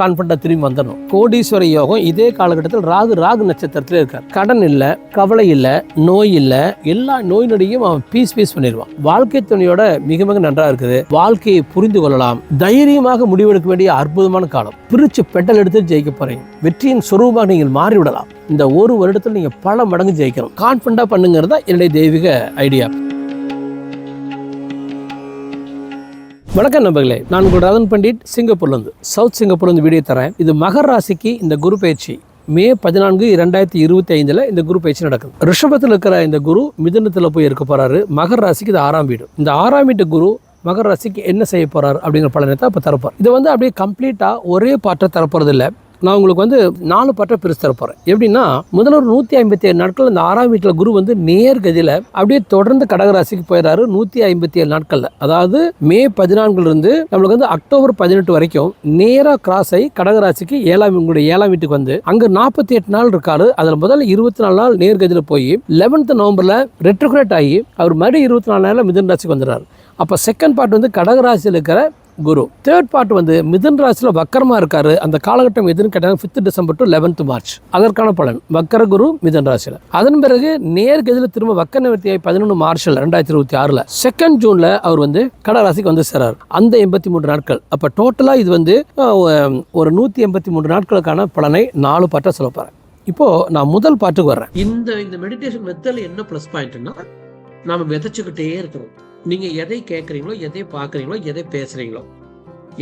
கான்ஃபிடண்டா திரும்பி வந்துடணும். கோடீஸ்வர யோகம் இதே காலகட்டத்தில் ராகு ராகு நட்சத்திரத்துல இருக்கார். கடன் இல்ல கவலை இல்ல நோய் இல்ல எல்லா நோய் நொடியும் அவன் பீஸ் பீஸ் பண்ணிடுவான். வாழ்க்கை துணையோட மிக மிக நன்றா இருக்குது. வாழ்க்கையை புரிந்து கொள்ளலாம். தைரியமாக முடிவெடுக்க வேண்டிய அற்புதமான காலம். பிரிச்சு பெட்டல் எடுத்து ஜெயிக்க போறீங்க. வெற்றியின் சுரூபமாக நீங்கள் மாறிவிடலாம். இந்த ஒரு வருடத்தில் நீங்க பல மடங்கு ஜெயிக்கணும் கான்ஃபிடண்டா பண்ணுங்கிறது தான் என்னுடைய தெய்வீக ஐடியா வணக்கம் நண்பர்களே நான் உங்கள் ரதன் பண்டிட் சிங்கப்பூர்லேருந்து. சவுத் சிங்கப்பூர்லேருந்து வீடியோ தரேன். இது மகர் ராசிக்கு இந்த குரு பயிற்சி. மே பதினான்கு இரண்டாயிரத்தி இருபத்தி ஐந்தில் இந்த குரு பயிற்சி நடக்குது. ரிஷபத்தில் இருக்கிற இந்த குரு மிதனத்தில் போய் இருக்க போகிறாரு மகர் ராசிக்கு இது ஆறாம் வீடு. இந்த ஆறாம் வீட்டு குரு மகர் ராசிக்கு என்ன செய்ய போகிறார் அப்படிங்கிற பலனை தான் இப்போ தரப்போம் இதை வந்து அப்படியே கம்ப்ளீட்டாக ஒரே பாட்டை தரப்போகிறது இல்லை நான் உங்களுக்கு வந்து நாலு பாட்டை பிரித்து தரப்போகிறேன் எப்படின்னா முதல்ல ஒரு நூற்றி ஐம்பத்தி ஏழு நாட்கள் இந்த ஆறாம் வீட்டில் குரு வந்து நேர்கதியில் அப்படியே தொடர்ந்து கடகராசிக்கு போயிடுறாரு நூற்றி ஐம்பத்தி ஏழு நாட்களில். அதாவது மே பதினான்குலேருந்து நம்மளுக்கு வந்து அக்டோபர் பதினெட்டு வரைக்கும் நேராக கிராஸ் ஆகி கடகராசிக்கு ஏழாம் உங்களுடைய ஏழாம் வீட்டுக்கு வந்து அங்கே நாற்பத்தி எட்டு நாள் இருக்காரு. அதில் முதல்ல இருபத்தி நாலு நாள் நேர்கதியில் போய் லெவன்த் நவம்பரில் ரெட்ரோகிரேட் ஆகி அவர் மறுபடியும் இருபத்தி நாலு நாளில் மிதன் ராசிக்கு வந்துடுறாரு. அப்போ செகண்ட் பார்ட் வந்து கடகராசியில் இருக்கிற குரு. தேர்ட் பார்ட் வந்து மிதன் ராசியில் வக்கரமாக இருக்காரு. அந்த காலகட்டம் எதுன்னு கேட்டாங்க fifth December to eleventh March அதற்கான பலன் வக்கர குரு மிதன் ராசியில். அதன் பிறகு நேர்கதியில் திரும்ப வக்கர நிவர்த்தியாய் பதினொன்று மார்ச்சில் ரெண்டாயிரத்தி இருபத்தி ஆறில் செகண்ட் ஜூனில் அவர் வந்து கடராசிக்கு வந்து சேரார். அந்த எண்பத்தி மூன்று நாட்கள். அப்போ டோட்டலாக இது வந்து ஒரு நூற்றி எண்பத்தி மூன்று நாட்களுக்கான பலனை நாலு பாட்டாக சொல்ல போகிறேன் இப்போ நான் முதல் பாட்டுக்கு வர்றேன். இந்த இந்த மெடிடேஷன் மெத்தடில் என்ன ப்ளஸ் பாயிண்ட்னா நாம விதைச்சுக்கிட்டே இருக்கிறோம் நீங்கள் எதை கேட்குறீங்களோ எதை பார்க்குறீங்களோ எதை பேசுறீங்களோ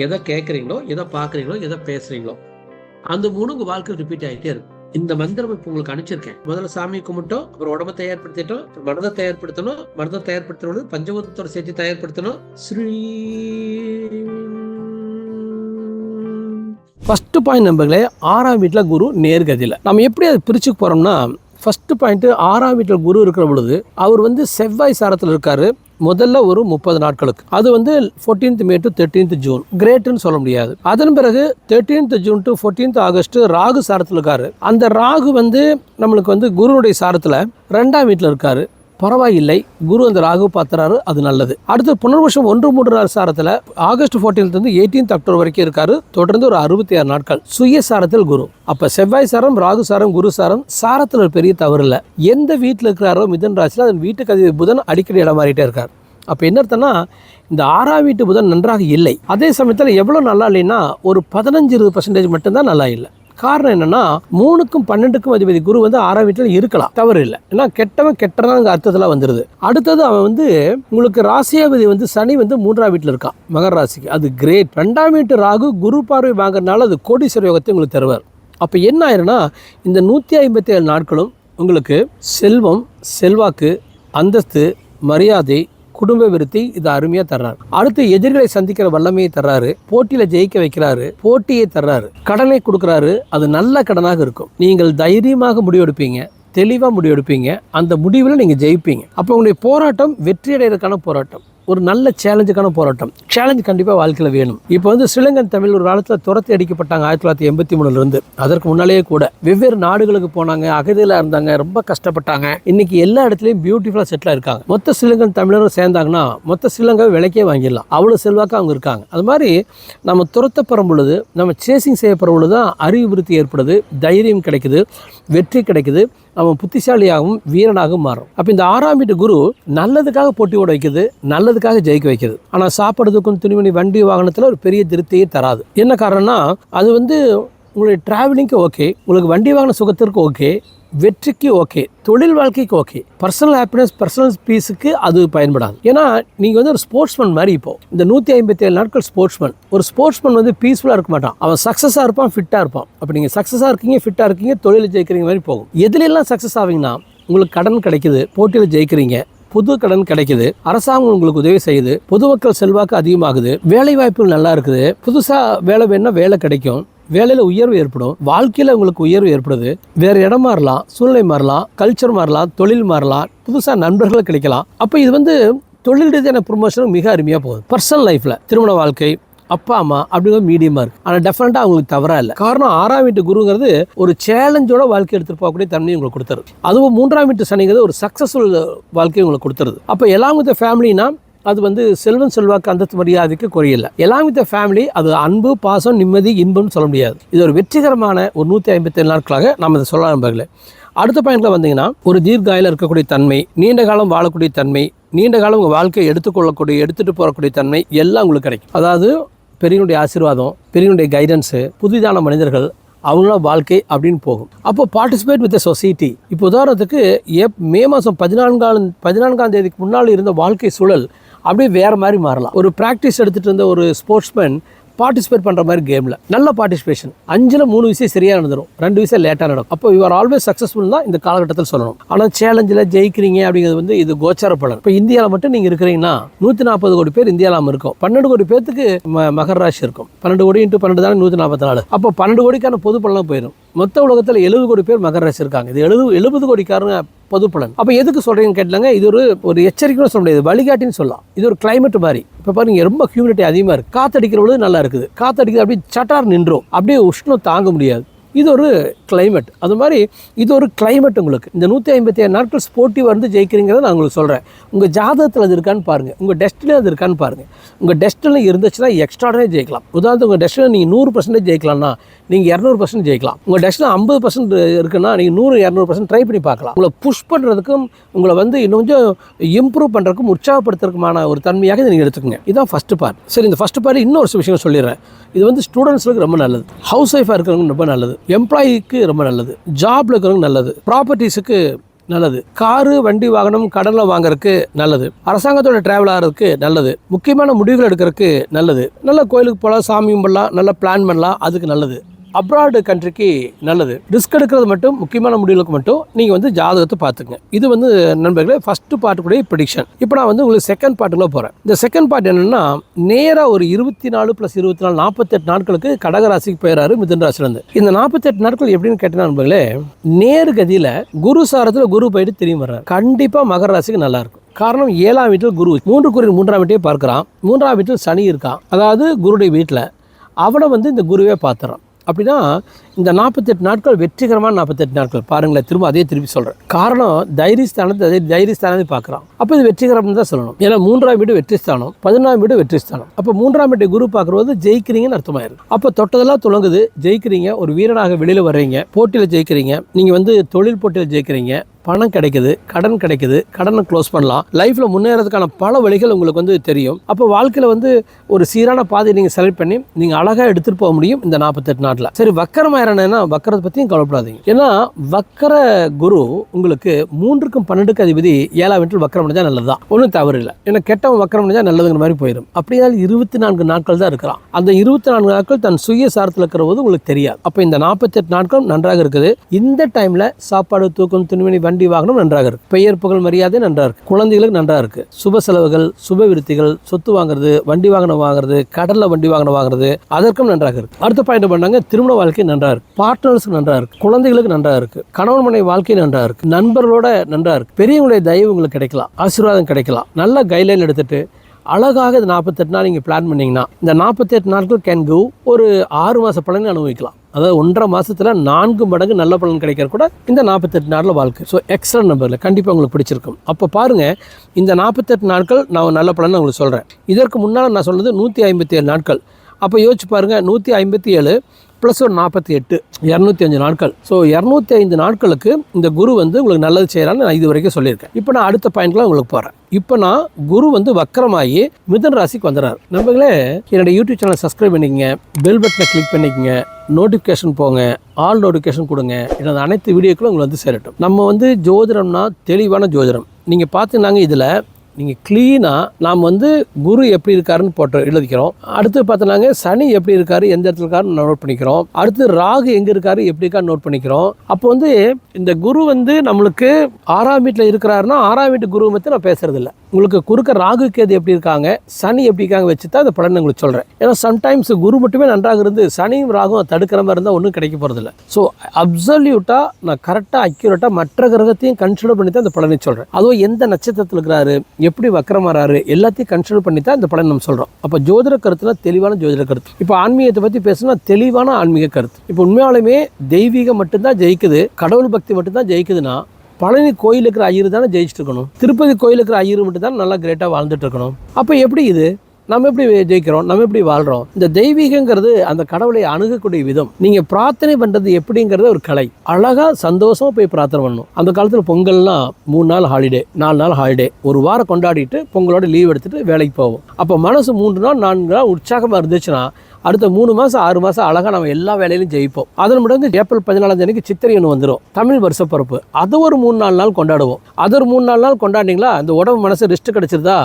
எதை கேட்குறீங்களோ எதை பார்க்குறீங்களோ எதை பேசுகிறீங்களோ அந்த மூணு உங்கள் வாழ்க்கை ரிப்பீட் ஆகிட்டே இருக்கும் இந்த மந்திரம் இப்போ உங்களுக்கு அனுப்பிச்சிருக்கேன். முதல்ல சாமி கும்பிட்டோம் அப்புறம் உடம்ப தயார்படுத்திட்டோம் மனதை தயார்படுத்தணும் மனதை தயார்படுத்தணும் பஞ்சபூதத்தோட சேர்த்து தயார்படுத்தணும். ஸ்ரீ ஃபர்ஸ்ட் பாயிண்ட் நம்பர்களே ஆறாம் வீட்டில் குரு நேர்கதியில். நம்ம எப்படி அதை பிரிச்சு போகிறோம்னா ஃபர்ஸ்ட் பாயிண்ட் ஆறாம் வீட்டில் குரு இருக்கிற பொழுது அவர் வந்து செவ்வாய் சாரத்தில் இருக்காரு. முதல்ல ஒரு முப்பது நாட்களுக்கு. அது வந்து 14th May to thirteenth June கிரேட்னு சொல்ல முடியாது. அதன் பிறகு thirteenth June to 14th August Rahu சாரத்தில் இருக்காரு அந்த ராகு வந்து நம்மளுக்கு வந்து குருவுடைய சாரத்தில் ரெண்டாம் வீட்டில் இருக்காரு. பரவாயில்லை. குரு அந்த ராகு பார்த்துறாரு அது நல்லது. அடுத்து புனர்வசம் ஒன்று மூன்று நாள் சாரத்தில் ஆகஸ்ட் ஃபோர்டீன்த் வந்து எயிட்டீன்த் அக்டோபர் வரைக்கும் இருக்காரு. தொடர்ந்து ஒரு அறுபத்தி ஆறு நாட்கள். சுய சாரத்தில் குரு. அப்போ செவ்வாய் சாரம் ராகு சாரம் குரு சாரம் சாரத்தில் ஒரு பெரிய தவறு இல்லை. எந்த வீட்டில் இருக்கிறாரோ மிதன் ராசியில் அதன் வீட்டுக்கு அதிபதி புதன் அடிக்கடி இடம் மாறிட்டே இருக்கார். அப்போ என்ன அர்த்தம்னா இந்த ஆறாம் வீட்டு புதன் நன்றாக இல்லை. அதே சமயத்தில் எவ்வளோ நல்லா இல்லைன்னா ஒரு பதினஞ்சு இருபது பர்சன்டேஜ் மட்டும்தான் நல்லா இல்லை. காரணம் என்னன்னா மூணுக்கும் பன்னெண்டுக்கும் அதிபதி குரு வந்து ஆறாம் வீட்டில் இருக்கலாம். தவறு இல்லை. ஏன்னா கெட்டவன் கெட்டதான் அர்த்தத்தில் வந்துடுது அடுத்தது அவன் வந்து உங்களுக்கு ராசியாபதி வந்து சனி வந்து மூன்றாம் வீட்டில் இருக்கான் மகர ராசிக்கு. அது கிரேட் ரெண்டாம் வீட்டு ராகு குரு பார்வை வாங்குறதுனால அது கோடீஸ்வர யோகத்தை உங்களுக்கு தருவார். அப்போ என்ன ஆயிரும்னா இந்த நூற்றி ஐம்பத்தி ஏழு நாட்களும் உங்களுக்கு செல்வம் செல்வாக்கு அந்தஸ்து மரியாதை குடும்ப விருத்தி இது அருமையா தர்றாரு. அடுத்து எதிரிகளை சந்திக்கிற வல்லமையை தர்றாரு. போட்டியில ஜெயிக்க வைக்கிறாரு. போட்டியை தர்றாரு. கடனை கொடுக்குறாரு. அது நல்ல கடனாக இருக்கும். நீங்கள் தைரியமாக முடிவெடுப்பீங்க. தெளிவாக முடிவெடுப்பீங்க. அந்த முடிவில் நீங்கள் ஜெயிப்பீங்க. அப்போ உங்களுடைய போராட்டம் வெற்றி அடைகிறதுக்கான போராட்டம். ஒரு நல்ல சேலஞ்சுக்கான போராட்டம். சேலஞ்ச் கண்டிப்பாக வாழ்க்கையில் வேணும். இப்போ வந்து ஸ்ரீலங்கன் தமிழ் ஒரு காலத்தில் துரத்தி அடிக்கப்பட்டாங்க ஆயிரத்தி தொள்ளாயிரத்தி எண்பத்தி மூணுலேருந்து அதற்கு முன்னாலேயே கூட வெவ்வேறு நாடுகளுக்கு போனாங்க அகதியில் இருந்தாங்க ரொம்ப கஷ்டப்பட்டாங்க. இன்னைக்கு எல்லா இடத்துலையும் பியூட்டிஃபுல்லாக செட்டில் இருக்காங்க மொத்த ஸ்ரீலங்கன் தமிழரும் சேர்ந்தாங்கன்னா மொத்த ஸ்ரீலங்காவை விலைக்கே வாங்கிடலாம். அவ்வளோ செல்வாக்கு அவங்க இருக்காங்க. அது மாதிரி நம்ம துரத்தப்படும் பொழுது நம்ம சேசிங் செய்யப்படும் பொழுது தான் அறிவு விருத்தி ஏற்படுது தைரியம் கிடைக்குது வெற்றி கிடைக்குது. அவன் புத்திசாலியாகவும் வீரனாகவும் மாறும். அப்போ இந்த ஆறாம் வீட்டு குரு நல்லதுக்காக போட்டி ஓட வைக்குது நல்லதுக்காக ஜெயிக்க வைக்கிறது ஆனால் சாப்பிட்றதுக்கும் துணிமணி வண்டி வாகனத்தில் ஒரு பெரிய திருப்தியே தராது. என்ன காரணம்னா அது வந்து உங்களுடைய டிராவலிங்க்கு ஓகே உங்களுக்கு வண்டி வாகன சுகத்திற்கு ஓகே வெற்றிக்கு ஓகே தொழில் வாழ்க்கைக்கு ஓகே. பர்சனல் ஹாப்பினஸ் பர்சனல் பீஸுக்கு அது பயன்படாது. ஏன்னா நீங்கள் வந்து ஒரு ஸ்போர்ட்ஸ்மேன் மாதிரி இப்போ. இந்த நூற்றி ஐம்பத்தி ஏழு நாட்கள் ஸ்போர்ட்ஸ்மேன் ஒரு ஸ்போர்ட்ஸ்மேன் வந்து பீஸ்ஃபுல்லாக இருக்க மாட்டான். அவன் சக்ஸஸாக இருப்பான் ஃபிட்டாக இருப்பான். அப்போ நீங்கள் சக்ஸஸாக இருக்கீங்க ஃபிட்டாக இருக்கீங்க தொழில் ஜெயிக்கிறீங்க மாதிரி போகும். எதுலெல்லாம் சக்ஸஸ் ஆவீங்கன்னா உங்களுக்கு கடன் கிடைக்குது போட்டியில் ஜெயிக்கிறீங்க புது கடன் கிடைக்குது அரசாங்கம் உங்களுக்கு உதவி செய்யுது பொதுமக்கள் செல்வாக்கு அதிகமாகுது வேலை வாய்ப்புகள் நல்லா இருக்குது புதுசாக வேலை வேணும்னா வேலை கிடைக்கும். வேலையில் உயர்வு ஏற்படும் வாழ்க்கையில் உங்களுக்கு உயர்வு ஏற்படுது. வேறு இடம் மாறலாம் சூழ்நிலை மாறலாம் கல்ச்சர் மாறலாம் தொழில் மாறலாம் புதுசாக நண்பர்கள் கிடைக்கலாம். அப்போ இது வந்து தொழில் ரீதியான ப்ரொமோஷனும் மிக அருமையாக போகுது. பர்சனல் லைஃப்பில் திருமண வாழ்க்கை அப்பா அம்மா அப்படிங்கிற மீடியமாக இருக்குது ஆனால் டெஃபினட்டாக அவங்களுக்கு தவறா இல்லை. காரணம் ஆறாம் வீட்டு குருங்கிறது ஒரு சேலஞ்சோட வாழ்க்கை எடுத்துகிட்டு போகக்கூடிய தன்மையை உங்களுக்கு கொடுத்துருது. அதுவும் மூன்றாம் வீட்டு சனிங்கிறது ஒரு சக்ஸஸ்ஃபுல் வாழ்க்கையை உங்களுக்கு கொடுத்துருது. அப்போ எல்லாம் வித் ஃபேமிலினா அது வந்து செல்வன் செல்வாக்கு அந்தஸ்து மரியாதைக்கு குறையல எல்லாம் வித் ஃபேமிலி அது அன்பு பாசம் நிம்மதி இன்பம்னு சொல்ல முடியாது. இது ஒரு வெற்றிகரமான ஒரு நூற்றி ஐம்பத்தி ஏழு நாட்களாக நாம் இதை சொல்லலாம் நண்பர்களே அடுத்த பாயிண்ட்ல வந்தீங்கன்னா ஒரு தீர்காயில் இருக்கக்கூடிய தன்மை நீண்ட காலம் வாழக்கூடிய தன்மை நீண்ட காலம் உங்கள் வாழ்க்கையை எடுத்துக்கொள்ளக்கூடிய எடுத்துகிட்டு போகக்கூடிய தன்மை எல்லாம் உங்களுக்கு கிடைக்கும். அதாவது பெரியனுடைய ஆசீர்வாதம் பெரியனுடைய கைடன்ஸு புதிதான மனிதர்கள் அவங்களோட வாழ்க்கை அப்படின்னு போகும். அப்போ பார்ட்டிசிபேட் வித் சொசைட்டி இப்போ உதாரணத்துக்கு ஏப் மே மாதம் பதினான்காம் பதினான்காம் தேதிக்கு முன்னால் இருந்த வாழ்க்கை சூழல் அப்படியே வேறு மாதிரி மாறலாம். ஒரு ப்ராக்டிஸ் எடுத்துகிட்டு இருந்த ஒரு ஸ்போர்ட்ஸ்மேன் பார்ட்டிசிபேட் பண்ணுற மாதிரி கேமில் நல்ல பார்ட்டிசிபேஷன் அஞ்சில் மூணு விஷயம் சரியாக நடந்துடும் ரெண்டு விஷயம் லேட்டாக நடக்கும். அப்போ யூஆர் ஆல்வேஸ் சக்ஸஸ்ஃபுல் தான் இந்த காலகட்டத்தில் சொல்லணும். ஆனால் சேலஞ்சில் ஜெயிக்கிறீங்க அப்படிங்கிறது வந்து இது கோச்சார பலன் இப்போ இந்தியாவில் மட்டும் நீங்கள் இருக்கிறீங்கன்னா நூற்றி நாற்பது கோடி பேர் இந்தியாவில் இருக்கும் பன்னெண்டு கோடி பேர்த்துக்கு ம இருக்கும். பன்னெண்டு கோடி இன்ட்டு பன்னெண்டு தானே நூற்றி நாற்பத்தி நாலு. அப்போ பன்னெண்டு கோடிக்கான பொது பலனாக போயிடும். மொத்த உலகத்தில் எழுபது கோடி பேர் மகர ராசி இருக்காங்க. இது எழுபது எழுபது கோடிக்காரங்க பொது பலன் அப்போ எதுக்கு சொல்கிறீங்கன்னு கேட்டாங்க இது ஒரு ஒரு எச்சரிக்கைன்னு சொல்ல முடியாது. வழிகாட்டின்னு சொல்லலாம். இது ஒரு கிளைமேட் மாதிரி. இப்போ பாருங்க ரொம்ப ஹியூமிடிட்டி அதிகமாக இருக்குது காத்தடிக்கிற பொழுது நல்லா இருக்குது. காத்தடிக்கிறது அப்படியே சட்டார் நின்றோம் அப்படியே உஷ்ணம் தாங்க முடியாது. இது ஒரு கிளைமேட் அது மாதிரி இது ஒரு கிளைமேட் உங்களுக்கு. இந்த நூற்றி ஐம்பத்தி ஏழு நாட்கள் ஸ்போர்ட்டிவாக இருந்து ஜெயிக்கிறீங்கிறத நான் உங்களுக்கு சொல்கிறேன் உங்கள் ஜாதகத்தில் அது இருக்கான்னு பாருங்கள் உங்கள் டெஸ்டினில் அது இருக்கான்னு பாருங்கள் உங்கள் டெஸ்டினில் இருந்துச்சுன்னா எக்ஸ்ட்ராடனே ஜெயிக்கலாம். உதாரணத்துக்கு உங்கள் டெஸ்டினில் நீங்கள் நூறு பர்சன்டேஜ் ஜெயிக்கலாம்னா நீங்கள் இரநூறு பர்சன்ட் ஜெயிக்கலாம். உங்கள் டெஸ்டில் ஐம்பது பர்சன்ட் இருக்குன்னா நீங்கள் நூறு இரநூறு பர்சன்ட் ட்ரை பண்ணி பார்க்கலாம். உங்களை புஷ் பண்ணுறதுக்கும் உங்களை வந்து இன்னும் கொஞ்சம் இம்ப்ரூவ் பண்ணுறதுக்கும் உற்சாகப்படுத்துறதுக்குமான ஒரு தன்மையாக இதை நீங்கள் எடுத்துக்கோங்க. இதுதான் ஃபஸ்ட்டு பார்ட் சரி இந்த ஃபஸ்ட்டு பார்ட் இன்னொரு விஷயம் சொல்லிடுறேன். இது வந்து ஸ்டூடெண்ட்ஸுக்கு ரொம்ப நல்லது. ஹவுஸ் ஒய்ஃபாக இருக்கிறவங்க ரொம்ப நல்லது. எம்ப்ளாயிக்கு ரொம்ப நல்லது. ஜாப்ல இருக்கிறவங்க நல்லது. ப்ராப்பர்ட்டிஸுக்கு நல்லது. காரு வண்டி வாகனம் கடனில் வாங்குறதுக்கு நல்லது. அரசாங்கத்தோட டிராவல் ஆகிறதுக்கு நல்லது. முக்கியமான முடிவுகள் எடுக்கிறதுக்கு நல்லது. நல்ல கோயிலுக்கு போகலாம் சாமி கும்பிடலாம் நல்லா பிளான் பண்ணலாம் அதுக்கு நல்லது. அப்ராடு கண்ட்ரிக்கு நல்லது. ரிஸ்க் எடுக்கிறது மட்டும் முக்கியமான முடிவுகளுக்கு மட்டும் நீங்கள் வந்து ஜாதகத்தை பார்த்துங்க இது வந்து நண்பர்களே ஃபஸ்ட்டு பார்ட்டுக்குடைய ப்ரிடிக்ஷன் இப்போ நான் வந்து உங்களுக்கு செகண்ட் பார்ட்டுக்குள்ள போகிறேன் இந்த செகண்ட் பார்ட் என்னென்னா நேராக ஒரு இருபத்தி நாலு ப்ளஸ் இருபத்தி நாலு நாற்பத்தெட்டு நாட்களுக்கு கடகராசிக்கு போயிறாரு மிதுன் ராசிலேருந்து இந்த நாற்பத்தெட்டு நாட்கள் எப்படின்னு கேட்டீங்கன்னா நண்பர்களே நேர்கதியில் குரு சாரத்தில் குரு போயிட்டு திரும்பி வர்றாரு. கண்டிப்பாக மகர ராசிக்கு நல்லாயிருக்கும் காரணம் ஏழாம் வீட்டில் குரு மூன்று குரு மூன்றாம் வீட்டையே பார்க்குறான். மூன்றாம் வீட்டில் சனி இருக்கான். அதாவது குருடைய வீட்டில் அவனை வந்து இந்த குருவே பார்த்துறான். அப்படின்னா இந்த நாற்பத்தெட்டு நாட்கள் வெற்றிகரமான நாற்பத்தெட்டு நாட்கள். பாருங்களேன் திரும்ப அதே திருப்பி சொல்கிறேன் காரணம் தைரியஸ்தானத்தை அதே தைரியஸ்தானத்தை பார்க்குறான். அப்போ இது வெற்றிகரம்னு தான் சொல்லணும். ஏன்னா மூன்றாம் வீடு வெற்றி ஸ்தானம் வீடு வெற்றி ஸ்தானம் அப்போ மூன்றாம் வீட்டை குரு பார்க்குறது ஜெயிக்கிறீங்கன்னு அர்த்தமாயிருக்கு. அப்போ தொட்டதெல்லாம் துளங்குது. ஜெயிக்கிறீங்க ஒரு வீரனாக வெளியில் வர்றீங்க போட்டியில் ஜெயிக்கிறீங்க நீங்கள் வந்து தொழில் போட்டியில் ஜெயிக்கிறீங்க பணம் கிடைக்குது கடன் கிடைக்குது கடனை க்ளோஸ் பண்ணலாம். லைஃப்பில் முன்னேறதுக்கான பல வழிகள் உங்களுக்கு வந்து தெரியும். அப்போ வாழ்க்கையில் வந்து ஒரு சீரான பாதையை நீங்கள் செலக்ட் பண்ணி நீங்கள் அழகாக எடுத்துகிட்டு போக முடியும் இந்த நாற்பத்தெட்டு நாட்டில் சரி என்னன்னா வக்கரத்தை பற்றியும் கவலைப்படாதீங்க. ஏன்னா வக்கர குரு உங்களுக்கு மூன்றுக்கும் பன்னெண்டுக்கு அதிபதி ஏழாம் வீட்டில் வக்கரம் அடைஞ்சா நல்லது தான் ஒன்றும் தவறு இல்லை. ஏன்னா கெட்டவன் வக்கரம் அடைஞ்சா நல்லதுங்கிற மாதிரி போயிடும் அப்படியால் இருபத்தி நான்கு நாட்கள் தான் இருக்கிறான் அந்த இருபத்தி நான்கு நாட்கள் தன் சுய சாரத்தில் இருக்கிற போது உங்களுக்கு தெரியாது. அப்போ இந்த நாற்பத்தெட்டு நாட்களும் நன்றாக இருக்குது. இந்த டைமில் சாப்பாடு தூக்கம் துணிமணி வண்டி வாகனம் நன்றாக இருக்கு. பெயர் புகழ் மரியாதை நன்றாக இருக்கு. குழந்தைகளுக்கு நன்றாக இருக்கு. சுப செலவுகள் சுப விருத்திகள் சொத்து வாங்குறது வண்டி வாகனம் வாங்குறது கடல்ல வண்டி வாகனம் வாங்குறது அதற்கும் நன்றாக இருக்கு. அடுத்த பாயிண்ட் பண்ணாங்க? திருமண வாழ்க்கை நன்றாக இருக்கு பார்ட்னர்ஸ்க்கு நன்றாக இருக்கு குழந்தைகளுக்கு நன்றாக இருக்கு கணவன் மனை வாழ்க்கை நன்றாக இருக்கு நண்பர்களோட நன்றாக இருக்கு பெரியவங்களுடைய தயவு உங்களுக்கு கிடைக்கலாம். ஆசீர்வாதம் கிடைக்கலாம். நல்ல கைட்லைன் எடுத்துட்டு அழகாக இது நாற்பத்தெட்டு நாள் நீங்கள் பிளான் பண்ணிங்கன்னா இந்த நாற்பத்தெட்டு நாட்கள் கேன் கோ ஒரு ஆறு மாத பலனை அனுபவிக்கலாம். அதாவது ஒன்றரை மாதத்தில் நான்கு மடங்கு நல்ல பலன் கிடைக்கிற கூட இந்த நாற்பத்தெட்டு நாளில் வாழ்க்கை. ஸோ எக்ஸ்ட்ரா நம்பரில் கண்டிப்பாக உங்களுக்கு பிடிச்சிருக்கும். அப்போ பாருங்கள் இந்த நாற்பத்தெட்டு நாட்கள் நான் நல்ல பலன் உங்களுக்கு சொல்கிறேன் இதற்கு முன்னால் நான் சொன்னது நூற்றி ஐம்பத்தி ஏழு நாட்கள். அப்போ யோசிச்சு பாருங்கள் நூற்றி ஐம்பத்தி ஏழு ப்ளஸ் ஒரு நாற்பத்தி எட்டு இரநூத்தி அஞ்சு நாட்கள். ஸோ இரநூத்தி ஐந்து நாட்களுக்கு இந்த குரு வந்து உங்களுக்கு நல்லது செய்கிறான்னு நான் இது வரைக்கும் சொல்லியிருக்கேன். இப்போ நான் அடுத்த பாயிண்ட்லாம் உங்களுக்கு போகிறேன் இப்போ நான் குரு வந்து வக்கரமாகி மிதன் ராசிக்கு வந்துடுறாரு நம்பங்களே என்னோட யூடியூப் சேனல் சப்ஸ்கிரைப் பண்ணிக்கங்க பெல் பட்டனை கிளிக் பண்ணிக்கங்க நோட்டிஃபிகேஷன் போங்க ஆல் நோட்டிஃபிகேஷன் கொடுங்க. எனது அனைத்து வீடியோக்களும் உங்களுக்கு வந்து சேரட்டும். நம்ம வந்து ஜோதிடம்னா தெளிவான ஜோதிடம். நீங்கள் பார்த்தீங்கன்னாங்க இதில் நீங்கள் க்ளீனாக நாம் வந்து குரு எப்படி இருக்காருன்னு போட்டு எழுதிக்கிறோம். அடுத்து பார்த்தோன்னாங்க சனி எப்படி இருக்காரு எந்த இடத்துல இருக்காருன்னு நோட் பண்ணிக்கிறோம். அடுத்து ராகு எங்கே இருக்காரு எப்படி இருக்காரு நோட் பண்ணிக்கிறோம். அப்போ வந்து இந்த குரு வந்து நம்மளுக்கு ஆறாம் வீட்டில் இருக்கிறாருன்னா ஆறாம் வீட்டு குரு பற்றி நான் பேசுகிறது இல்லை உங்களுக்கு குறுக்க ராகு கேது எப்படி இருக்காங்க சனி எப்படி இருக்காங்க வச்சு தான் இந்த பலன் உங்களுக்கு சொல்கிறேன் ஏன்னா சம்டைம்ஸ் குரு மட்டுமே நன்றாக இருந்து சனியும் ராகும் தடுக்கிற மாதிரி இருந்தால் ஒன்றும் கிடைக்க போகிறதில்ல ஸோ அப்சல்யூட்டாக நான் கரெக்டாக அக்யூரேட்டாக மற்ற கிரகத்தையும் கன்சிடர் பண்ணி தான் இந்த பலனை சொல்கிறேன் அதுவும் எந்த நட்சத்திரத்தில் இருக்கிறாரு எப்படி வக்கரமாறாரு எல்லாத்தையும் கன்சிடர் பண்ணி தான் இந்த பலன் நம்ம சொல்கிறோம் அப்போ ஜோதிட கருத்துனா தெளிவான ஜோதிட கருத்து. இப்போ ஆன்மீகத்தை பற்றி பேசுனா தெளிவான ஆன்மீக கருத்து. இப்போ உண்மையாலுமே தெய்வீகம் மட்டும்தான் ஜெயிக்குது கடவுள் பக்தி மட்டும்தான் ஜெயிக்குதுன்னா பழனி கோயில் இருக்கிற ஐயர் தானே ஜெயிச்சுட்டு இருக்கணும் திருப்பதி கோயில் இருக்கிற ஐயர் மட்டும் தான் நல்லா கிரேட்டாக வாழ்ந்துட்டு இருக்கணும் அப்போ எப்படி இது? நம்ம எப்படி ஜெயிக்கிறோம்? நம்ம எப்படி வாழ்கிறோம் இந்த தெய்வீகங்கிறது அந்த கடவுளை அணுகக்கூடிய விதம். நீங்கள் பிரார்த்தனை பண்ணுறது எப்படிங்கிறது ஒரு கலை. அழகாக சந்தோஷமாக போய் பிரார்த்தனை பண்ணணும். அந்த காலத்தில் பொங்கல்லாம் மூணு நாள் ஹாலிடே நாலு நாள் ஹாலிடே ஒரு வாரம் கொண்டாடிட்டு பொங்கலோட லீவ் எடுத்துகிட்டு வேலைக்கு போவோம். அப்போ மனசு மூன்று நாள் நான்கு நாள் உற்சாகமாக இருந்துச்சுன்னா அடுத்த மூணு மாதம் ஆறு மாதம் அழகாக நம்ம எல்லா வேலையிலும் ஜெயிப்போம். அதன் முடிந்து ஏப்ரல் பதினாலாம் தேதிக்கு சித்திரை ஒன்று வந்துடும் தமிழ் வருஷப்பிறப்பு அதை ஒரு மூணு நாலு நாள் கொண்டாடுவோம். அது ஒரு மூணு நாலு நாள் கொண்டாடிங்களா அந்த உடம்பு மனசு ரெஸ்ட் கிடச்சிருதா?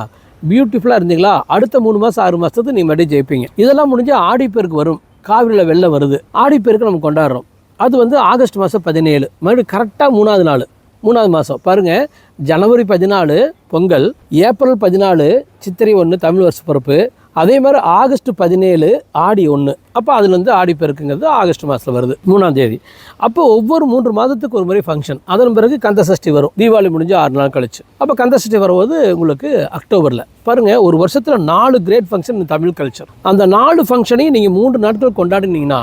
பியூட்டிஃபுல்லாக இருந்தீங்களா? அடுத்த மூணு மாதம் ஆறு மாதத்துக்கு நீங்கள் மறுபடியும் ஜெயிப்பீங்க. இதெல்லாம் முடிஞ்சு ஆடிப்பெருக்கு வரும். காவிரியில் வெள்ளம் வருது. ஆடிப்பெருக்கு நம்ம கொண்டாடுறோம். அது வந்து ஆகஸ்ட் மாதம் பதினேழு. மறுபடியும் கரெக்டாக மூணாவது நாள். மூணாவது மாதம் பாருங்கள் ஜனவரி பதினாலு பொங்கல் ஏப்ரல் பதினாலு சித்திரை ஒன்று தமிழ் வருஷ பிறப்பு அதே மாதிரி ஆகஸ்ட் பதினேழு ஆடி ஒன்று அப்போ அதுலேருந்து ஆடி பெருக்குங்கிறது ஆகஸ்ட் மாதத்தில் வருது மூணாம் தேதி. அப்போ ஒவ்வொரு மூன்று மாதத்துக்கு ஒரு முறை ஃபங்க்ஷன் அதன் பிறகு கந்த சஷ்டி வரும். தீபாவளி முடிஞ்சு ஆறு நாள் கழிச்சு. அப்போ கந்த சஷ்டி வரும்போது உங்களுக்கு அக்டோபரில். பாருங்கள் ஒரு வருஷத்தில் நாலு கிரேட் ஃபங்க்ஷன் தமிழ் கல்ச்சர் அந்த நாலு ஃபங்க்ஷனையும் நீங்கள் மூன்று நாட்கள் கொண்டாடினீங்கன்னா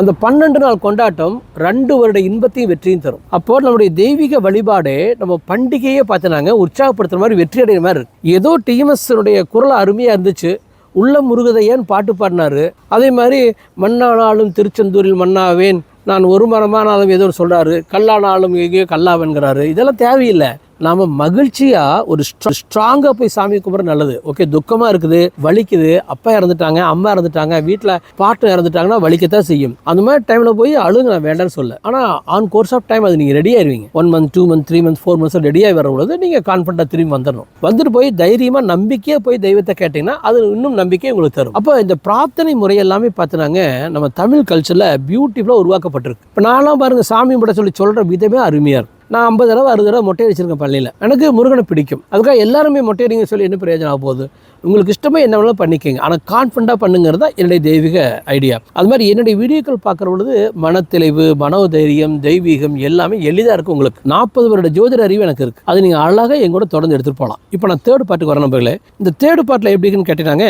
அந்த பன்னெண்டு நாள் கொண்டாட்டம் ரெண்டு வருட இன்பத்தையும் வெற்றியும் தரும். அப்போ நம்முடைய தெய்வீக வழிபாடே நம்ம பண்டிகையே பார்த்தினாங்க உற்சாகப்படுத்துகிற மாதிரி வெற்றி அடைகிற மாதிரி இருக்கு. ஏதோ டிஎம்எஸ்னுடைய குரல் அருமையாக இருந்துச்சு. உள்ள முருகதையன் பாட்டு பாடினாரு? அதே மாதிரி மண்ணானாலும் திருச்செந்தூரில் மண்ணாவேன் நான் ஒரு மரமானாலும் ஏதோ சொல்கிறாரு கல்லானாலும் எங்கேயோ கல்லாவென்கிறாரு. இதெல்லாம் தேவையில்லை. நாம் மகிழ்ச்சியாக ஒரு ஸ்ட்ராங்காக போய் சாமி கும்பிட நல்லது. ஓகே துக்கமாக இருக்குது வலிக்குது அப்பா இறந்துட்டாங்க அம்மா இறந்துட்டாங்க வீட்டில் பாட்டு இறந்துட்டாங்கன்னா வலிக்கத்தான் செய்யும். அந்த மாதிரி டைமில் போய் அழுங்க நான் வேண்டாம்னு சொல்ல ஆனால் ஆன் கோர்ஸ் ஆஃப் டைம் அது நீங்கள் ready ஆயிருவீங்க. One month two month three month four months வர வரும்பொழுது நீங்கள் கான்ஃபிடண்ட்டாக திரும்பி வந்துடணும் வந்துட்டு போய் தைரியமாக நம்பிக்கையாக போய் தெய்வத்தை கேட்டிங்கன்னா அது இன்னும் நம்பிக்கை உங்களுக்கு தரும். அப்போ இந்த பிரார்த்தனை முறை எல்லாமே பார்த்தினாங்க நம்ம தமிழ் கல்ச்சரில் பியூட்டிஃபுல்லாக உருவாக்கப்பட்டிருக்கு. இப்போ நான்லாம் பாருங்கள் சாமி பட சொல்லி சொல்கிற விதமே அருமையாக இருக்கும். நான் ஐம்பது தடவை அறுபது தடவை மொட்டை அடிச்சிருக்கேன் பள்ளியில். எனக்கு முருகனை பிடிக்கும். அதுக்காக எல்லாருமே மொட்டை அடிங்க சொல்லி என்ன பிரயோஜனம் ஆக போகுது? உங்களுக்கு இஷ்டமே என்ன வேணாலும் பண்ணிக்கோங்க. ஆனால் கான்ஃபிடண்ட்டாக பண்ணுங்கிறது தான் என்னுடைய தெய்வீக ஐடியா அது மாதிரி என்னுடைய வீடியோக்கள் பார்க்குற பொழுது மனத்தெளிவு மனோதைரியம் தெய்வீகம் எல்லாமே எளிதாக இருக்கும் உங்களுக்கு. நாற்பது வருட ஜோதிட அறிவு எனக்கு இருக்குது அது நீங்கள் அழகாக எங்கூட தொடர்ந்து எடுத்துகிட்டு போகலாம் இப்போ நான் தேர்ட் பாட்டுக்கு வரணும் நம்பர்களே இந்த தேர்ட் பாட்டில் எப்படின்னு கேட்டினாங்க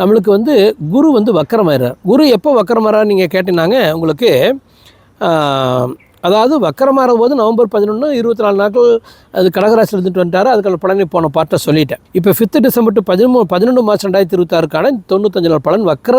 நம்மளுக்கு வந்து குரு வந்து வக்கரமாயிறார். குரு எப்போ வக்கரமாயிறார் நீங்கள் கேட்டினாங்க உங்களுக்கு அதாவது வக்கரமாற போது நவம்பர் பதினொன்று இருபத்தி நாலு நாட்கள் அது கடகராசியில் இருந்துட்டு வந்துட்டார். அதுக்கான பலனை போன பாட்டை சொல்லிட்டேன். இப்போ ஃபிஃப்த்து டிசம்பர் டு பதிமூணு பதினொன்று மாதம் ரெண்டாயிரத்தி இருபத்தாறுக்கான தொண்ணூத்தஞ்சு நாள் பலன் வக்கர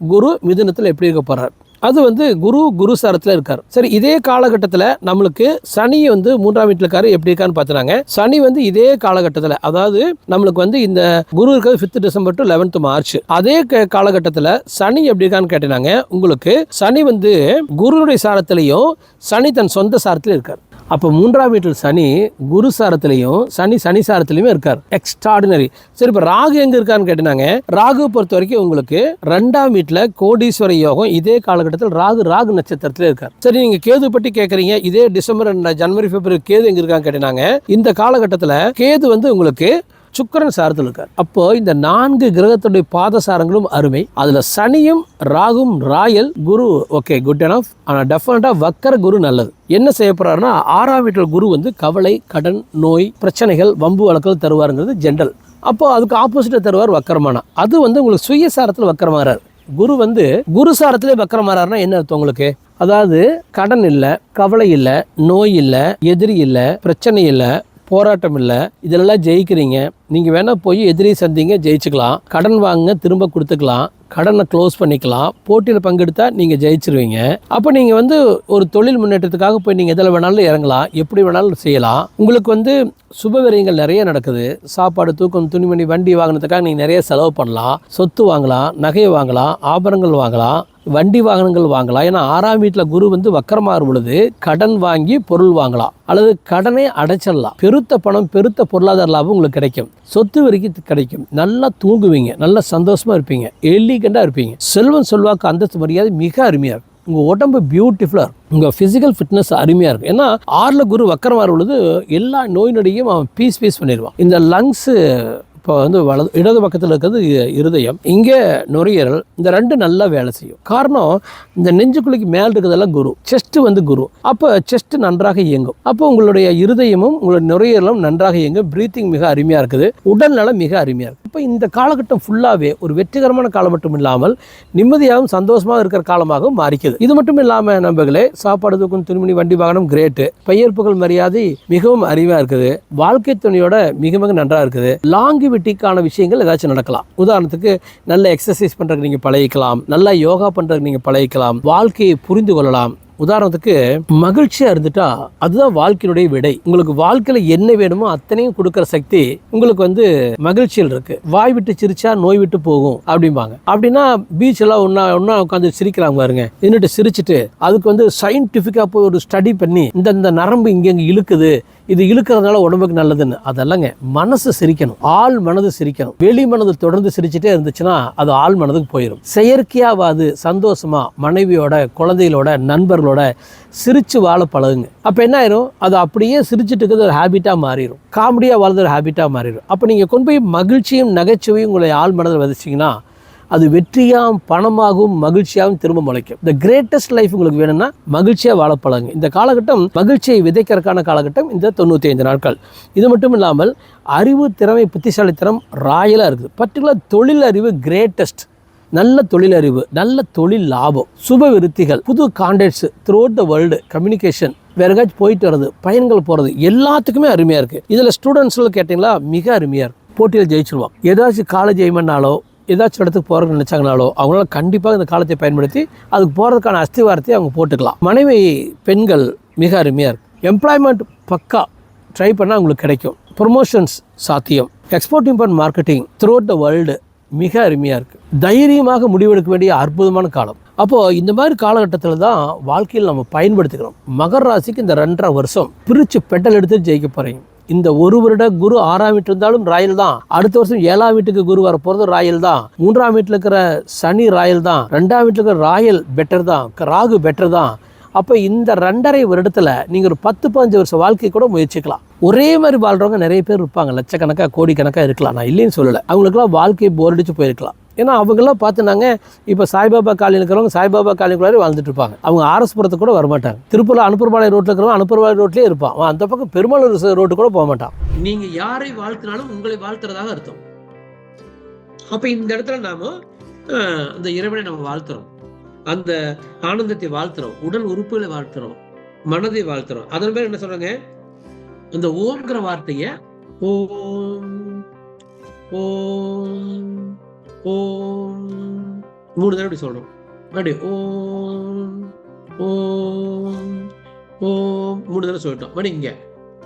குரு மிதுனத்தில் எப்படி இருக்க போகிறார் அது வந்து குரு குரு சாரத்தில் இருக்கார். சரி இதே காலகட்டத்தில் நம்மளுக்கு சனி வந்து மூன்றாம் வீட்டில் இருக்காரு. எப்படி இருக்கான்னு பார்த்துனாங்க சனி வந்து இதே காலகட்டத்தில் அதாவது நம்மளுக்கு வந்து இந்த குரு இருக்கிறது fifth December to eleventh March அதே காலகட்டத்தில் சனி எப்படி இருக்கான்னு கேட்டினாங்க உங்களுக்கு சனி வந்து குருனுடைய சாரத்திலையும் சனி தன் சொந்த சாரத்திலையும் இருக்கார். அப்போ மூன்றாம் வீட்டில் சனி குரு சாரத்திலையும் சனி சனி சாரத்திலையுமே இருக்கார். எக்ஸ்ட்ராடினரி சரி இப்போ ராகு எங்கே இருக்கான்னு கேட்டினாங்க ராகு பொறுத்த வரைக்கும் உங்களுக்கு ரெண்டாம் வீட்டில் கோடீஸ்வர யோகம் இதே காலகட்டத்தில் ராகு ராகு நட்சத்திரத்தில் இருக்கார். சரி நீங்கள் கேது பற்றி கேட்குறீங்க இதே டிசம்பர் ஜனவரி பிப்ரவரி கேது எங்கே இருக்காங்க கேட்டினாங்க இந்த காலகட்டத்தில் கேது வந்து உங்களுக்கு சுக்கரன் சாரத்தில் இருக்கார். அப்போ இந்த நான்கு கிரகத்துடைய பாதசாரங்களும் அருமை. அதில் சனியும் ராகும் Royal Guru okay good enough ஆனால் டெஃபினட்டா வக்கர குரு நல்லது. என்ன செய்ய போறாருன்னா ஆறாம் வீட்டில் குரு வந்து கவலை கடன் நோய் பிரச்சனைகள் வம்பு வழக்குகள் தருவாருங்கிறது ஜென்ரல் அப்போ அதுக்கு ஆப்போசிட்டாக தருவார் வக்கரமானா. அது வந்து உங்களுக்கு சுயசாரத்தில் வக்கரமாறார் குரு வந்து குரு சாரத்திலே வக்கரமாறாருன்னா என்ன அர்த்தம் உங்களுக்கு? அதாவது கடன் இல்லை கவலை இல்லை நோய் இல்லை எதிரி இல்லை பிரச்சனை இல்லை போராட்டம் இல்லை இதெல்லாம் ஜெயிக்கிறீங்க. நீங்கள் வேணால் போய் எதிரி சந்திங்க ஜெயிச்சுக்கலாம். கடன் வாங்க திரும்ப கொடுத்துக்கலாம். கடனை க்ளோஸ் பண்ணிக்கலாம். போட்டியில் பங்கெடுத்தால் நீங்கள் ஜெயிச்சிருவீங்க. அப்போ நீங்கள் வந்து ஒரு தொழில் முன்னேற்றத்துக்காக போய் நீங்கள் எதில் வேணாலும் இறங்கலாம். எப்படி வேணாலும் செய்யலாம். உங்களுக்கு வந்து சுபவிரயங்கள் நிறைய நடக்குது. சாப்பாடு தூக்கம் துணிமணி வண்டி வாங்கினதுக்காக நீங்கள் நிறைய செலவு பண்ணலாம். சொத்து வாங்கலாம் நகையை வாங்கலாம் ஆபரணங்கள் வாங்கலாம் வண்டி வாகனங்கள் வாங்கலாம். ஏன்னா ஆறாம் வீட்டில் குரு வந்து வக்கரமாக பொழுது கடன் வாங்கி பொருள் வாங்கலாம். அல்லது கடனை அடைச்சிடலாம். பெருத்த பணம் பெருத்த பொருளாதார லாபம் உங்களுக்கு கிடைக்கும். சொத்து வரைக்கும் கிடைக்கும். நல்லா தூங்குவீங்க நல்லா சந்தோஷமாக இருப்பீங்க எலிகண்டாக இருப்பீங்க. செல்வம் செல்வாக்கு அந்தஸ்து மரியாதை மிக அருமையாக இருக்கும். உங்கள் உடம்பு பியூட்டிஃபுல்லாக இருக்கும். உங்கள் ஃபிசிக்கல் ஃபிட்னஸ் அருமையாக இருக்கும். ஏன்னா ஆறில் குரு வக்கரமாக பொழுது எல்லா நோய் நொடியும் அவன் பீஸ் பீஸ் பண்ணிடுவான். இந்த லங்ஸு இப்போ வந்து வலது இடது பக்கத்தில் இருக்கிறது இருதயம். இங்கே நுரையீரல் இந்த ரெண்டு நல்லா வேலை செய்யும். காரணம் இந்த நெஞ்சுக்குழிக்கு மேல் இருக்கிறதெல்லாம் குரு. செஸ்ட்டு வந்து குரு. அப்போ செஸ்ட்டு நன்றாக இயங்கும். அப்போ உங்களுடைய இருதயமும் உங்களுடைய நுரையீரலும் நன்றாக இயங்கும். ப்ரீத்திங் மிக அருமையாக இருக்குது. உடல் நலம் மிக அருமையாக இருக்குது அப்போ இந்த காலகட்டம் ஃபுல்லாகவே ஒரு வெற்றிகரமான காலம் மட்டும் இல்லாமல் நிம்மதியாகவும் சந்தோஷமாக இருக்கிற காலமாகவும் மாறிக்குது. இது மட்டும் இல்லாமல் நம்பர்களே சாப்பாடு தூக்கம் துணிமணி வண்டி வாகனம் கிரேட்டு. பெயர்ப்புகள் மரியாதை மிகவும் அறிவாக இருக்குது. வாழ்க்கை துணையோட மிக மிக நன்றாக இருக்குது. லாங்கிவிட்டிக்கான விஷயங்கள் ஏதாச்சும் நடக்கலாம். உதாரணத்துக்கு நல்ல எக்ஸசைஸ் பண்ணுறதுக்கு நீங்கள் பழகிக்கலாம். நல்லா யோகா பண்ணுறதுக்கு நீங்கள் பழகிக்கலாம். வாழ்க்கையை புரிந்து கொள்ளலாம். உதாரணத்துக்கு மகிழ்ச்சியா இருந்துட்டா அதுதான் வாழ்க்கையினுடைய விடை. உங்களுக்கு வாழ்க்கையில என்ன வேணுமோ அத்தனையும் கொடுக்குற சக்தி உங்களுக்கு வந்து மகிழ்ச்சியில் இருக்கு. வாய் விட்டு சிரிச்சா நோய் விட்டு போகும் அப்படிம்பாங்க. அப்படின்னா பீச் எல்லாம் ஒன்னா ஒன்னா உட்காந்து சிரிக்கிறாங்க பாருங்க. நின்றுட்டு சிரிச்சுட்டு அதுக்கு வந்து சயின்டிஃபிக்கா போய் ஒரு ஸ்டடி பண்ணி இந்த இந்த நரம்பு இங்கே இங்க இழுக்குது இது இழுக்கிறதுனால உடம்புக்கு நல்லதுன்னு. அதெல்லாங்க மனசு சிரிக்கணும். ஆள் மனது சிரிக்கணும். வெளி மனது தொடர்ந்து சிரிச்சுட்டே இருந்துச்சுன்னா அது ஆள் மனதுக்கு போயிடும் செயற்கையாவது சந்தோஷமா மனைவியோட குழந்தைகளோட நண்பர்களோட சிரிச்சு வாழ பழகுங்க. அப்போ என்ன ஆயிரும்? அது அப்படியே சிரிச்சிட்டு இருக்கிறது ஒரு ஹேபிட்டாக மாறிடும் காமெடியாக வாழ்றது ஒரு ஹேபிட்டாக மாறிடும் அப்போ நீங்கள் கொண்டு போய் மகிழ்ச்சியும் நகைச்சுவையும் உங்களை ஆள் மனதில் விதைச்சிங்கன்னா அது வெற்றியாகவும் பணமாகவும் மகிழ்ச்சியாகவும் திரும்ப முளைக்கும். இந்த கிரேட்டஸ்ட் லைஃப் உங்களுக்கு வேணும்னா மகிழ்ச்சியாக வாழ இந்த காலகட்டம் மகிழ்ச்சியை விதைக்கிறதுக்கான காலகட்டம் இந்த தொண்ணூற்றி ஐந்து நாட்கள். இது மட்டும் இல்லாமல் அறிவு திறமை புத்திசாலித்தனம் ராயலாக இருக்குது. பர்டிகுலர் தொழில் அறிவு கிரேட்டஸ்ட் நல்ல தொழிலறிவு நல்ல தொழில் லாபம் சுப விருத்திகள் புது contacts through the world communication வேற எங்கேயாச்சும் போயிட்டு வர்றது பயன்கள் போகிறது எல்லாத்துக்குமே அருமையாக இருக்குது இதில் ஸ்டூடெண்ட்ஸில் கேட்டிங்களா? மிக அருமையாக இருக்குது போட்டியில் ஜெயிச்சிருவான் ஏதாச்சும் காலேஜ் எய்மன்னாலோ ஏதாச்சும் இடத்துக்கு போகிறதுக்கு நினச்சாங்கனாலோ அவங்களால கண்டிப்பாக இந்த காலத்தை பயன்படுத்தி அதுக்கு போகிறதுக்கான அஸ்திவாரத்தை அவங்க போட்டுக்கலாம். மனைவி பெண்கள் மிக அருமையாக இருக்குது எம்ப்ளாய்மெண்ட் பக்கா ட்ரை பண்ணால் உங்களுக்கு கிடைக்கும். ப்ரொமோஷன்ஸ் சாத்தியம். Export import marketing through the world மிக அருமையாக இருக்குது தைரியமாக முடிவெடுக்க வேண்டிய அற்புதமான காலம். அப்போது இந்த மாதிரி காலகட்டத்தில் தான் வாழ்க்கையில் நம்ம பயன்படுத்திக்கிறோம். மகர ராசிக்கு இந்த ரெண்டரை வருஷம் பிரித்து பெட்டல் எடுத்து ஜெயிக்க போகிறீங்க இந்த ஒரு வருட குரு ஆறாம் வீட்டு இருந்தாலும் ராயல் தான். அடுத்த வருஷம் ஏழாம் வீட்டுக்கு குரு வர போகிறது ராயல் தான். மூன்றாம் வீட்டில் இருக்கிற சனி ராயல் தான். ரெண்டாம் வீட்டில் இருக்கிற ராயல் பெட்டர் தான். ராகு பெட்டர் தான். அப்போ இந்த ரெண்டரை வருடத்தில் நீங்கள் ஒரு பத்து பதினஞ்சு வருஷம் வாழ்க்கை கூட முயற்சிக்கலாம். ஒரே மாதிரி வாழ்கிறவங்க நிறைய பேர் இருப்பாங்க. லட்சக்கணக்காக கோடிக்கணக்காக இருக்கலாம். நான் இல்லைன்னு சொல்லலை. அவங்களுக்குலாம் வாழ்க்கை போர் அடித்து போயிருக்கலாம். ஏன்னா அவங்கெல்லாம் பார்த்துனாங்க இப்போ சாய்பாபா காலனி இருக்கிறவங்க சாய்பாபா காலைக்குள்ளாரே வாழ்ந்துட்டு இருப்பாங்க. அவங்க ஆர்எஸ் கூட வரமாட்டாங்க. திருப்பூர் அனுப்பர்பாளைய ரோட்டில் இருக்கிறவங்க அனுப்பர்பாளைய ரோட்லேயே இருப்பான். அவன் அந்த பக்கம் பெருமாளூர் ரோட்டு கூட போக மாட்டான். நீங்கள் யாரை வாழ்த்தினாலும் உங்களை வாழ்த்துறதாக அர்த்தம். அப்போ இந்த இடத்துல நாம அந்த இறைவனை நம்ம வாழ்த்துறோம். அந்த ஆனந்தத்தை வாழ்த்துறோம். உடல் உறுப்புகளை வாழ்த்துறோம். மனதை வாழ்த்துறோம். அதன் பேர் என்ன சொல்றாங்க? அந்த ஓம்ங்கிற வார்த்தைய ஓம் ஓம் ஓம். மூணு தடவை இப்படி சொல்றோம் மறுபடியும் ஓம் ஓம் ஓம். மூணு தடவை சொல்லிட்டோம். மறுபடியும் இங்கே.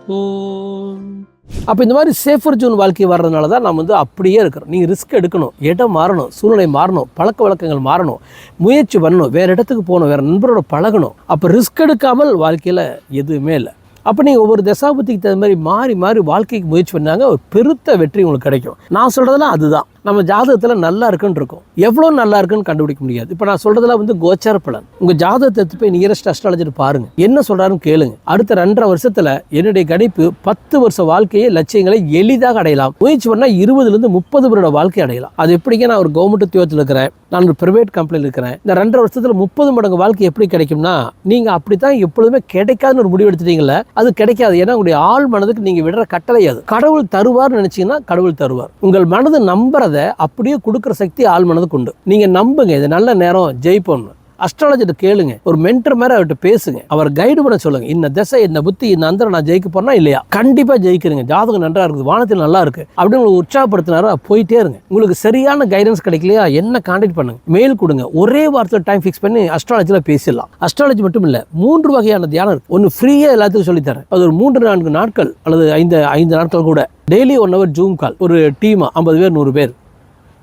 ஓம். அப்போ இந்த மாதிரி சேஃபர் ஜோன் வாழ்க்கை வர்றதுனால தான் நம்ம வந்து அப்படியே இருக்கிறோம். நீங்கள் ரிஸ்க் எடுக்கணும். இடம் மாறணும். சூழ்நிலை மாறணும். பழக்க வழக்கங்கள் மாறணும். முயற்சி பண்ணணும். வேறு இடத்துக்கு போகணும். வேறு நண்பரோட பழகணும். அப்போ ரிஸ்க் எடுக்காமல் வாழ்க்கையில் எதுவுமே இல்லை. அப்போ நீங்கள் ஒவ்வொரு தசாபத்திக்கு தகுந்த மாதிரி மாறி மாறி வாழ்க்கைக்கு முயற்சி பண்ணாங்க. ஒரு பெருத்த வெற்றி உங்களுக்கு கிடைக்கும். நான் சொல்கிறதெல்லாம் அதுதான். நம்ம ஜாதகத்தில் நல்லா இருக்குன்னு இருக்கும். எவ்வளோ நல்லா இருக்குன்னு கண்டுபிடிக்க முடியாது. இப்போ நான் சொல்கிறதுல வந்து கோச்சார பலன். உங்கள் ஜாதகத்தை போய் நியரஸ்ட் அஸ்ட்ராலஜர் பாருங்க. என்ன சொல்கிறாருன்னு கேளுங்க. அடுத்த ரெண்டரை வருஷத்தில் என்னுடைய கணிப்பு பத்து வருஷ வாழ்க்கையை லட்சியங்களை எளிதாக அடையலாம். முயற்சி பண்ணால் இருபதுலேருந்து முப்பது வருட வாழ்க்கை அடையலாம். அது எப்படிங்க நான் ஒரு கவர்மெண்ட் உத்தியோகத்தில் இருக்கிறேன். நான் ஒரு பிரைவேட் கம்பெனியில் இருக்கிறேன். இந்த ரெண்டரை வருஷத்தில் முப்பது மடங்கு வாழ்க்கை எப்படி கிடைக்கும்னா நீங்கள் அப்படி தான் எப்பொழுதுமே கிடைக்காதுன்னு ஒரு முடிவு எடுத்துட்டீங்களே அது கிடைக்காது. ஏன்னா உங்களுடைய ஆள் மனதுக்கு நீங்கள் விடுற கட்டளை அது. கடவுள் தருவார்னு நினச்சிங்கன்னா கடவுள் தருவார். உங்கள் மனது நம்புறதை அப்படியே கொடுக்குற சக்தி ஆள் மனதுக்கு உண்டு. நீங்கள் நம்புங்க இது நல்ல நேரம் ஜெயிப்போம்னு. அஸ்ட்ராலஜிட்ட கேளுங்க. ஒரு மென்டர் மாதிரி அவர்கிட்ட பேசுங்க. அவர் கைடு பண்ண சொல்லுங்க. இந்த திசை இந்த புத்தி இந்த அந்தரம் நான் ஜெயிக்க போறேனா இல்லையா? கண்டிப்பா ஜெயிக்கிறீங்க. ஜாதகம் நன்றா இருக்குது. வானத்தில் நல்லா இருக்கு. அப்படின்னு உங்களுக்கு உற்சாகப்படுத்தினாரா போயிட்டே இருங்க. உங்களுக்கு சரியான கைடன்ஸ் கிடைக்கலையா? என்ன கான்டாக்ட் பண்ணுங்க? மெயில் கொடுங்க. ஒரே வாரத்தில் டைம் ஃபிக்ஸ் பண்ணி அஸ்ட்ராலஜியில் பேசிடலாம். அஸ்ட்ராலஜி மட்டும் இல்லை மூன்று வகையான தியானம் இருக்கு. ஒன்று ஃப்ரீயாக எல்லாத்துக்கும் சொல்லித்தரேன் அது ஒரு மூன்று நான்கு நாட்கள் அல்லது ஐந்து ஐந்து நாட்கள் கூட. Daily one hour zoom call ஒரு டீமா ஐம்பது பேர் நூறு பேர்.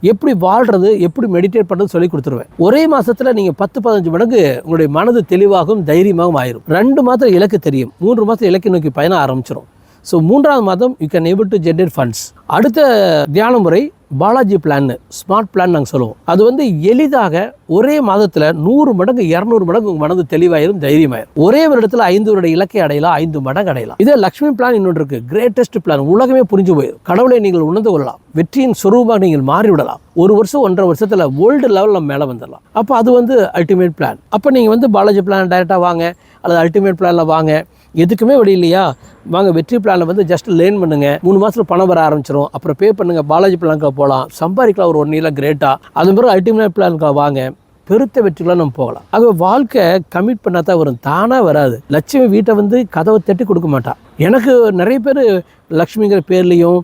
எப்படி வாழ்றது எப்படி மெடிடேட் பண்ணுறது சொல்லி கொடுத்துருவேன். ஒரே மாதத்தில் நீங்கள் பத்து பதினஞ்சு மடங்கு உங்களுடைய மனது தெளிவாகவும் தைரியமாகவும் ஆயிரும். ரெண்டு மாதம் இலக்கு தெரியும். மூன்று மாதம் இலக்கை நோக்கி பயணம் ஆரம்பிச்சிடும் ஸோ மூன்றாவது மாதம் you can able to generate funds அடுத்த தியான முறை பாலாஜி பிளான் ஸ்மார்ட் பிளான் நாங்கள் சொல்லுவோம். அது வந்து எளிதாக ஒரே மாதத்தில் நூறு மடங்கு இரநூறு மடங்கு உங்கள் மனது தெளிவாயிரும் தைரியமாயிரும். ஒரே வருடத்தில் ஐந்து வருட இலக்கை அடையலாம் ஐந்து மடங்கு அடையலாம். இதே லக்ஷ்மி பிளான் இன்னொன்று இருக்குது கிரேட்டஸ்ட் பிளான் உலகமே புரிஞ்சு போயிடும் கடவுளை நீங்கள் உணர்ந்து கொள்ளலாம். வெற்றியின் சுரூபமாக நீங்கள் மாறிவிடலாம். ஒரு வருஷம் ஒன்றரை வருஷத்தில் வேர்ல்டு லெவலில் நம்ம மேலே வந்துடலாம். அப்போ அது வந்து அல்டிமேட் பிளான் அப்போ நீங்கள் வந்து பாலாஜி பிளான் டைரெக்டாக வாங்க அல்லது அல்டிமேட் பிளானில் வாங்க. எதுக்குமே வழி இல்லையா? வாங்க வெற்றி பிளானில் வந்து ஜஸ்ட் லேர்ன் பண்ணுங்கள் மூணு மாதத்தில் பணம் வர ஆரம்பிச்சிடும் அப்புறம் பே பண்ணுங்கள் பாலாஜி பிளானுக்கு போகலாம் சம்பாதிக்கலாம் ஒரு ஒன் இயரில் கிரேட்டாக அது பிறகு அல்டிமேட் பிளானுக்கு வாங்க. பெருத்த வெற்றிகளாக நம்ம போகலாம். ஆக வாழ்க்கை கமிட் பண்ணால் தான் வரும். தானாக வராது. லட்சுமி வீட்டை வந்து கதவை தட்டி கொடுக்க மாட்டான் எனக்கு நிறைய பேர் லக்ஷ்மிங்கிற பேர்லேயும்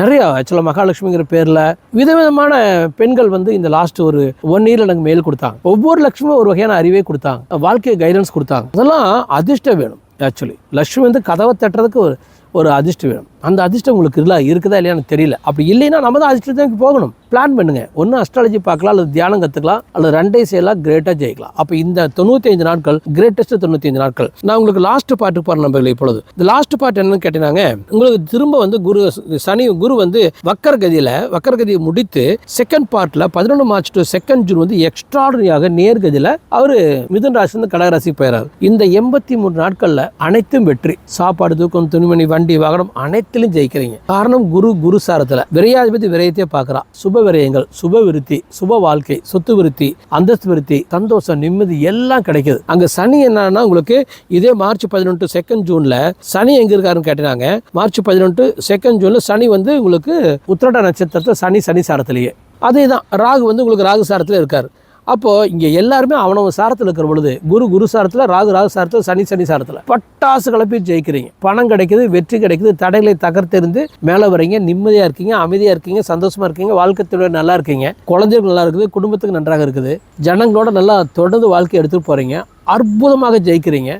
நிறையா ஆக்சுவலாக மகாலட்சுமிங்கிற பேரில் விதவிதமான பெண்கள் வந்து இந்த லாஸ்ட் ஒரு ஒன் இயரில் எனக்கு மெயில் கொடுத்தாங்க. ஒவ்வொரு லட்சுமியும் ஒரு வகையான அறிவே கொடுத்தாங்க. வாழ்க்கை கைடன்ஸ் கொடுத்தாங்க. அதெல்லாம் அதிர்ஷ்டம் வேணும் ஆக்சுவலி லக்ஷ்மி வந்து கதவை தட்டுறதுக்கு ஒரு ஒரு அதிர்ஷ்டம் வேணும். அந்த அதிர்ஷ்டம் உங்களுக்கு இல்லை இருக்குதா இல்லையான்னு தெரியல. அப்படி இல்லைன்னா நம்ம தான் அதிர்ஷ்டத்துக்கு போகணும். பிளான் பண்ணுங்க. ஒன்று அஸ்ட்ராலஜி பார்க்கலாம் அல்லது தியானம் கற்றுக்கலாம் அல்லது ரெண்டே செய்யலாம் கிரேட்டாக ஜெயிக்கலாம். அப்போ இந்த தொண்ணூற்றி நாட்கள் கிரேட்டஸ்ட் தொண்ணூற்றி நாட்கள். நான் உங்களுக்கு லாஸ்ட் பாட்டு போகிற நம்பர்கள் இப்பொழுது. இந்த லாஸ்ட் பாட்டு என்னன்னு கேட்டீங்கன்னா உங்களுக்கு திரும்ப வந்து குரு சனி குரு வந்து வக்கர கதியில் முடித்து செகண்ட் பார்ட்டில் பதினொன்று மார்ச் டு செகண்ட் ஜூன் வந்து எக்ஸ்ட்ராடனியாக நேர்கதியில் அவர் மிதுன் ராசிலேருந்து கடகராசி போயிறார். இந்த எண்பத்தி மூணு நாட்களில் அனைத்தும் வெற்றி. சாப்பாடு தூக்கம் துணிமணி வண்டி வாகனம் அனைத்திலும் ஜெயிக்கிறீங்க. காரணம் குரு குரு சாரத்தில். விரையாதிபதி விரயத்தையே பார்க்குறான் சுப விரயங்கள் சுப விருத்தி சுப வாழ்க்கை சொத்து விருத்தி அந்தஸ்து விருத்தி சந்தோஷம் நிம்மதி எல்லாம் கிடைக்குது. அங்கே சனி என்னன்னா உங்களுக்கு இதே மார்ச் பதினொன்று செகண்ட் ஜூனில் சனி எங்கே இருக்காருன்னு கேட்டாங்க மார்ச் பதினொன்று செகண்ட் ஜூனில் சனி வந்து உங்களுக்கு உத்திரட நட்சத்திரத்தில் சனி சனி சாரத்திலேயே. அதே தான் ராகு வந்து உங்களுக்கு ராகு சாரத்தில் இருக்கார். அப்போது இங்கே எல்லாருமே அவனவன் சாரத்தில் இருக்கிற பொழுது குரு குரு சாரத்தில் ராகு ராகு சாரத்தில் சனி சனி சாரத்தில். பட்டாசு கிளப்பி ஜெயிக்கிறீங்க. பணம் கிடைக்குது வெற்றி கிடைக்குது தடைகளை தகர்த்தெறிந்து மேலே வரீங்க நிம்மதியாக இருக்கீங்க அமைதியாக இருக்கீங்க சந்தோஷமாக இருக்கீங்க வாழ்க்கை துணை நல்லா இருக்கீங்க. குழந்தைகள் நல்லா இருக்குது குடும்பத்துக்கு நன்றாக இருக்குது. ஜனங்களோட நல்லா தொடர்ந்து வாழ்க்கை எடுத்துகிட்டு போகிறீங்க அற்புதமாக ஜெயிக்கிறீங்க.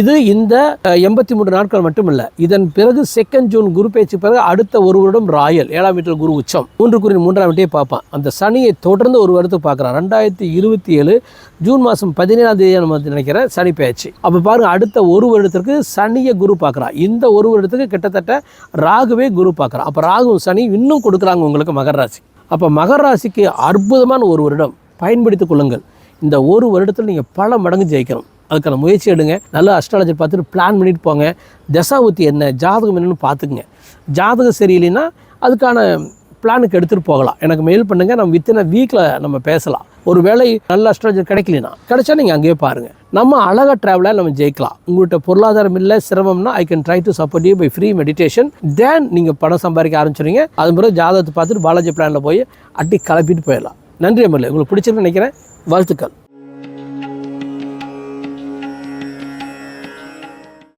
இது இந்த எண்பத்தி மூன்று நாட்கள் மட்டும் இல்லை இதன் பிறகு செகண்ட் ஜூன் குரு பேச்சு பிறகு அடுத்த ஒரு வருடம் ராயல் ஏழாம் வீட்டில் குரு உச்சம். மூன்று குறி மூன்றாம் வீட்டையே பார்ப்பான். அந்த சனியை தொடர்ந்து ஒரு வருடத்துக்கு பார்க்குறான். ரெண்டாயிரத்தி இருபத்தி ஏழு ஜூன் மாதம் பதினேழாம் தேதி நம்ம நினைக்கிறேன் சனி பேச்சு. அப்போ பாருங்க அடுத்த ஒரு வருடத்திற்கு சனியை குரு பார்க்குறான். இந்த ஒரு வருடத்துக்கு கிட்டத்தட்ட ராகுவே குரு பார்க்குறான். அப்போ ராகுவும் சனி இன்னும் கொடுக்குறாங்க உங்களுக்கு மகர ராசி. அப்போ மகர ராசிக்கு அற்புதமான ஒரு வருடம். பயன்படுத்திக் கொள்ளுங்கள். இந்த ஒரு வருடத்தில் நீங்கள் பல மடங்கு ஜெயிக்கணும். அதுக்கான முயற்சி எடுங்க. நல்லா அஸ்ட்ராலஜி பார்த்துட்டு பிளான் பண்ணிட்டு போங்க. தசாபுத்தி என்ன ஜாதகம் என்னன்னு பார்த்துக்குங்க. ஜாதகம் சரியில்லைன்னா அதுக்கான பிளானுக்கு எடுத்துகிட்டு போகலாம். எனக்கு மெயில் பண்ணுங்கள் நம்ம வித்தின வீக்கில் நம்ம பேசலாம். ஒரு வேலை நல்ல அஸ்ட்ராலஜர் கிடைக்கலனா கிடைச்சா நீங்கள் அங்கேயே பாருங்கள் நம்ம அழகாக ட்ராவலாக நம்ம ஜெயிக்கலாம். உங்கள்கிட்ட பொருளாதாரம் இல்லை சிரமம்னா I can try to support you by free meditation then நீங்கள் பணம் சம்பாதிக்க ஆரம்பிச்சுருங்க அது முறை ஜாதகத்தை பார்த்துட்டு பாலாஜி பிளானில் போய் அட்டி கிளப்பிட்டு போயிடலாம். நன்றி அமர்ல. உங்களுக்கு பிடிச்சிருக்குன்னு நினைக்கிறேன். வாழ்த்துக்கள்.